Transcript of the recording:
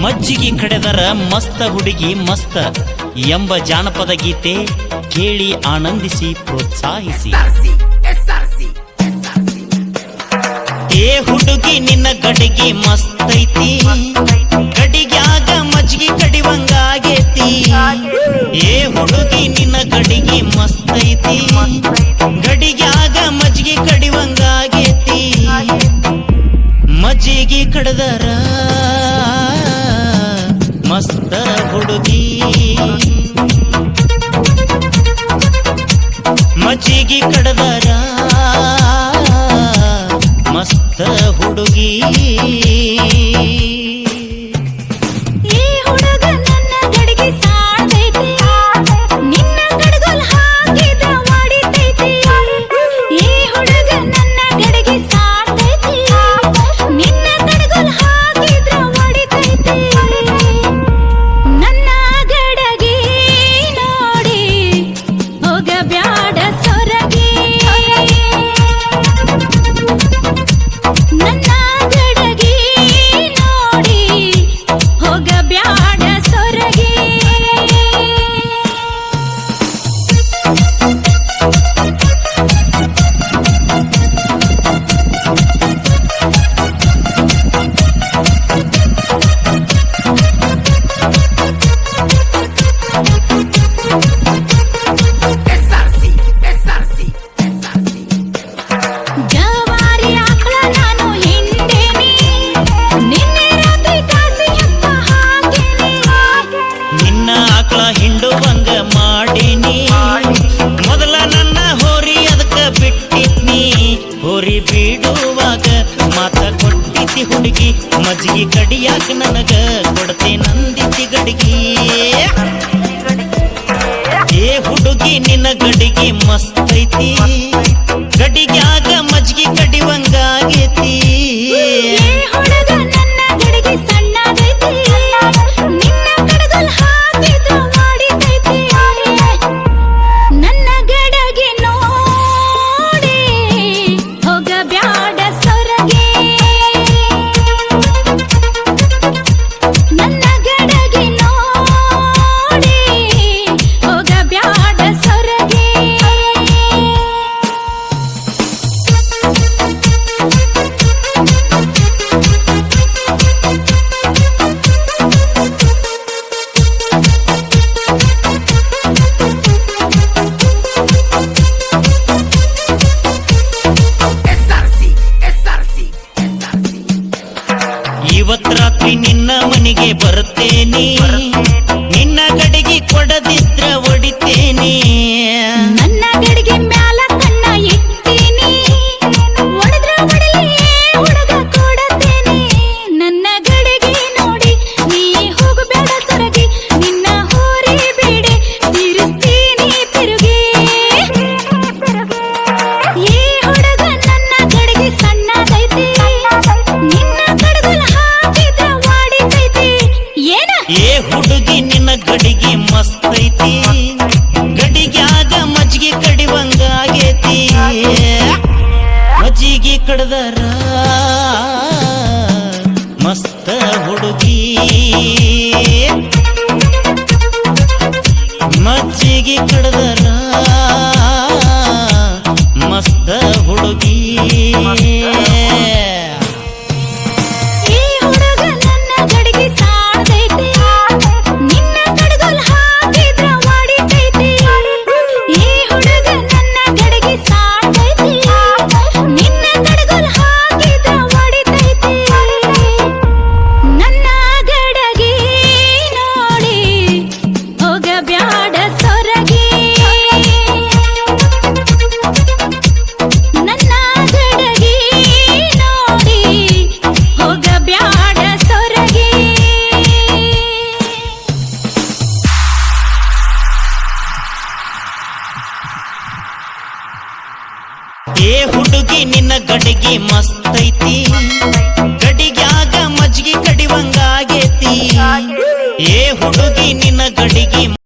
ಮಜ್ಜಿಗೆ ಕಡೆದರ ಮಸ್ತ ಹುಡುಗಿ ಮಸ್ತ ಎಂಬ ಜಾನಪದ ಗೀತೆ ಕೇಳಿ ಆನಂದಿಸಿ, ಪ್ರೋತ್ಸಾಹಿಸಿ. ಏ ಹುಡುಗಿ, ನಿನ್ನ ಕಡೆಗೆ ಮಸ್ತೈತಿ. ಕಡಿಗ್ಯಾಗ ಮಜ್ಜಿಗೆ ಕಡಿವಂಗಾಗೇತಿ. ಏ ಹುಡುಗಿ, ನಿನ್ನ ಕಡೆಗೆ ಮಸ್ತೈತಿ. ಮಜ್ಜಿಗೆ ಕಡದರ ಮಸ್ತ ಹುಡುಗಿ. ಮಜ್ಜಿಗೆ ಕಡದರ ಮಸ್ತ ಹುಡುಗಿ. ನಿನ್ನ ಗಡಿಗೆ ಮಸ್ತೈತಿ. ಗಡಿಗೆ ಇವತ್ ರಾತ್ರಿ ನಿನ್ನ ಮನೆಗೆ ಬರುತ್ತೇನೆ ಹುಡುಗದರ ಮಸ್ತ ಹುಡುಗಿ. ಮಜ್ಜಿಗೆ ಕಡದರ ನಿನ್ನ ಗಡಿಗೆ ಮಸ್ತೈತಿ. ಗಡಿಗ್ಯಾಗ ಮಜ್ಗಿ ಕಡಿವಂಗಾಗೇತಿ. ಏ ಹುಡುಗಿ ನಿನ್ನ ಗಡಿಗೆ